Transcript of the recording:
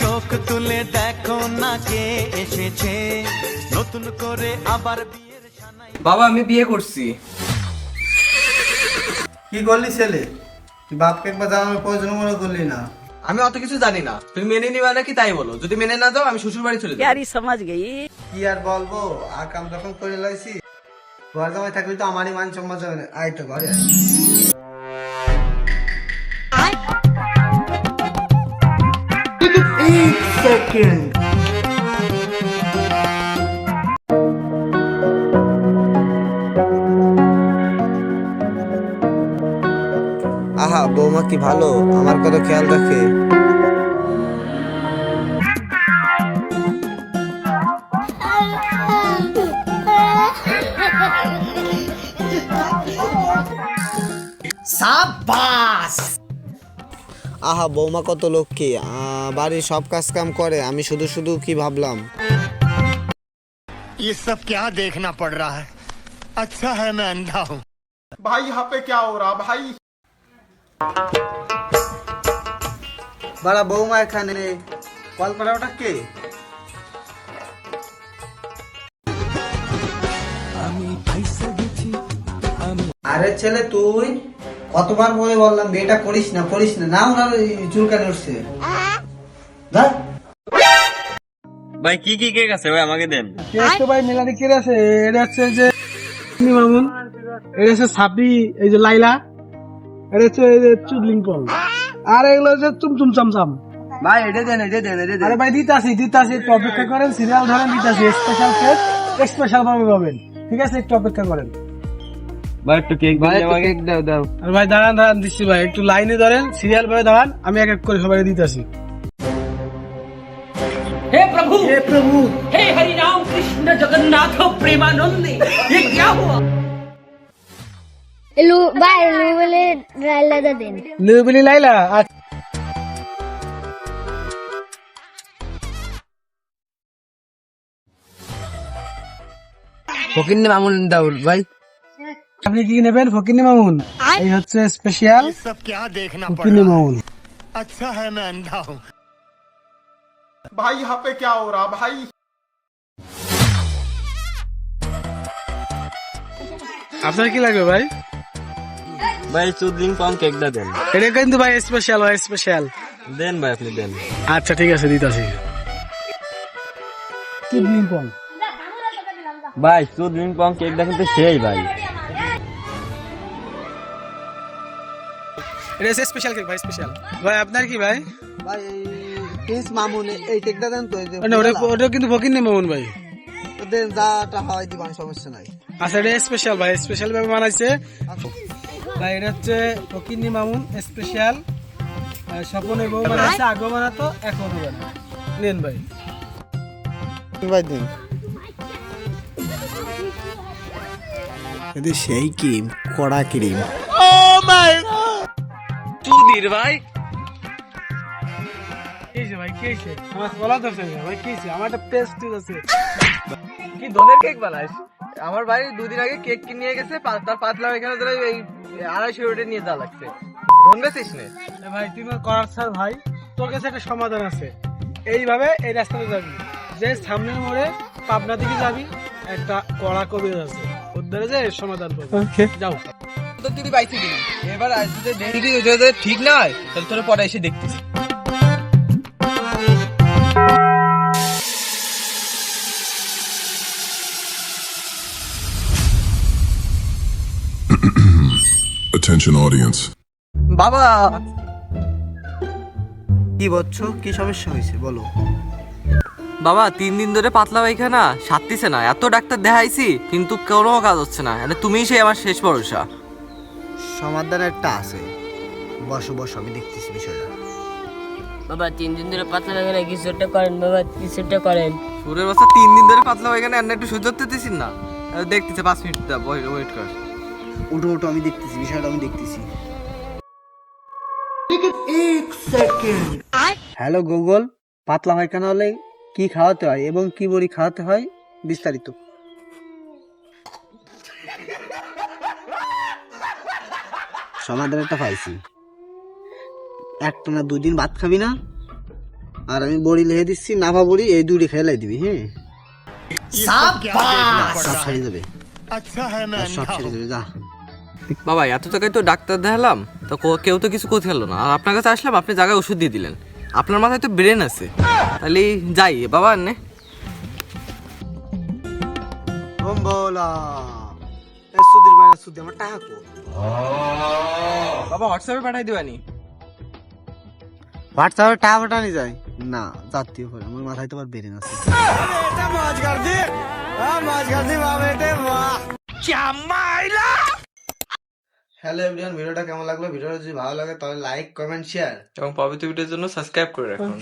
চোখ তুলে দেখো না কে এসেছে। নতুন করে আবার বিয়ের সানাই বাবা আমি বিয়ে করছি। কি করলি ছেলে? বাপকে একবার জানানোর প্রয়োজন মনে করলি না। আমি অত কিছু জানি না। তুমি মেনে নিবা নাকি তাই বলো। যদি মেনে না দাও আমি শ্বশুর বাড়ি চলে যাব। সমাজ গেই। কি আর বলব? আর কাম যখন করে লাইছি ঘর জামাই থাকলে তো আমারই মান সম্মান যাবে আয় তো ঘরে আয়। আহা বৌমা কি ভালো? আমার কত খেয়াল রাখে। আহা বৌমা কত লক্ষ্মী আহ, বাড়ির সব কাজ কাম করে আমি শুধু শুধু কি ভাবলাম ये सब क्या देखना पड़ रहा है अच्छा है मैं अंधा हूँ भाई यहाँ पे क्या हो रहा भाई বাড়া বৌমা এখানে কল করা ওটা কে আরে ছেলে তুই কতবার বলে বললাম বিয়েটা করিস না করিস না। না ওনার চুলকানি উঠছে। ভাই কি কি কেক আছে ভাই আমাকে দেন। কেক ভাই? মেলানি কেক আছে? এটা হচ্ছে যে মামুন। এটা হচ্ছে সাপি এই যে লাইলা। এটা হচ্ছে এই যে চুদলিং পল। আর এগুলো হচ্ছে চুমচুম চামচাম। ভাই এটা দেন এটা দেন এটা দেন। আরে ভাই দিতাছি দিতাছি একটু অপেক্ষা করেন। সিরিয়াল ধরেন দিতাছি। স্পেশাল কেক স্পেশাল ভাবে পাবেন। ঠিক আছে একটু অপেক্ষা করেন। ভাই একটু কেক দিন আমাকে দাও দাও আর ভাই দাঁড়ান দাঁড়ান দিচ্ছি ভাই একটু লাইনে ধরেন সিরিয়াল ভাবে দাঁড়ান আমি এক এক করে সবাই দিতাছি हे प्रभु हे प्रभु हे हरि राम कृष्ण जगन्नाथ प्रेमानंद ये क्या हुआ লু ভাই লু বলে রাইলাদা দেন লিউবিলি লাইলা আচ্ছা ফকির মামুন দাউল ভাই আপনি কি নেবেন ফকিনি মামুন এই হচ্ছে স্পেশাল ये सब क्या देखना पड़ ফকিনি रहा মামুন है अच्छा है मैं अंधा हूँ भाई यहाँ पे क्या हो रहा भाई আপনার কি লাগবে ভাই ভাই চুদলিং পাউন কেকটা দেন এটা কিন্তু ভাই স্পেশাল ভাই স্পেশাল দেন ভাই আপনি দেন আচ্ছা ঠিক আছে দিতাছি কিডনি কম ভাই চুদলিং পাউন কেকটা কিন্তু সেই ভাই এটা হচ্ছে স্পেশাল কেক ভাই স্পেশাল ভাই আপনার কি ভাই? ভাই প্রিন্স মামুন এই কেকটা দেন তো না ওটা ওটা কিন্তু ফকির নেই মামুন ভাই। দেন যাটা হয় দিবান সমস্যা নাই। আচ্ছা এটা স্পেশাল ভাই স্পেশাল ভাবে বানাইছে। ভাই এটা হচ্ছে ফকিরনি মামুন স্পেশাল স্বপন এবং বানাইছে আগেও বানাতো এখনও বানায় নেন ভাই। ভাই দিন। সেই ক্রিম কড়া ক্রিম চুদির ভাই ভাই? কি হয়েছে আমার বলা দরকার নেই ভাই কি হয়েছে? আমার একটা পেস্ট আছে। কি ধনের কেক বানাইস আমার ভাই দুদিন আগে কেক কিনে নিয়ে গেছে তার পাতলা এখানে ধরে এই আড়াইশো রোটে নিয়ে যাওয়া লাগছে। ধন বেছিস নে। ভাই তুই করার স্যার ভাই তোর কাছে একটা সমাধান আছে। এইভাবে এই রাস্তাতে যাবি। যে সামনের মোড়ে পাবনা দিকে যাবি একটা কড়া কবির আছে। ওর ধরে যে সমাধান করবি। যাও। তো তুই দিলি এবার আজ যদি দেখি যদি ঠিক না হয় তাহলে তোর পরে এসে দেখতেছি। Attention audience. বাবা! কি বলছো? কি সমস্যা হয়েছে? বলো। বাবা তিন দিন ধরে পাতলা পায়খানা সারতিছে না। এত ডাক্তার দেখাইছি কিন্তু কোনো কাজ হচ্ছে না। মানে তুমিই সেই আমার শেষ ভরসা। সমাধান একটা আছে। বসো বসো আমি দেখতেছি বিষয়টা। বাবা তিন দিন ধরে পাতলা লাগালে কিছুটা করেন? বাবা কিছুটা করেন? সুরের বাচ্চা তিন দিন ধরে পাতলা পায়খানা এর একটু সহ্য করতে দিছিস না দেখতেছে পাঁচ মিনিট দা ওয়েট কর। উঠো উঠো আমি দেখতেছি বিষয়টা আমি দেখতেছি। হ্যালো গুগল পাতলা পায়খানা হলে কি খাওয়াতে হয় এবং কি বড়ি খাওয়াতে হয়? বিস্তারিত। সমাধান একটা পাইছি। একটা না দুই দিন ভাত খাবি না আর আমি বড়ি লেহে দিচ্ছি নাভা বড়ি এই দুটি খেলাই দিবি হ্যাঁ? সব ছাড়িয়ে দেবে। সব ছেড়ে দেবে যা। বাবা এত টাকায় তো ডাক্তার দেখালাম তো কেউ তো কিছু করতে পারল না। আর আপনার কাছে আসলাম আপনি জায়গায় ওষুধ দিয়ে দিলেন। আপনার মাথায় তো ব্রেন আছে। তাহলে যাই বাবা নে। বলা। আমার টাকা কো বাবা হোয়াটসঅ্যাপে পাঠাই দিবানি? হোয়াটসঅ্যাপে টাকা পাঠানি যায়? না জাতীয় করে। আমার মাথায় তো আবার বেরেন আছে হ্যালো এভরিওয়ান ভিডিওটা কেমন লাগল? ভিডিওটা যদি ভালো লাগে তাহলে লাইক কমেন্ট শেয়ার এবং পরবর্তী ভিডিওর জন্য সাবস্ক্রাইব করে রাখুন।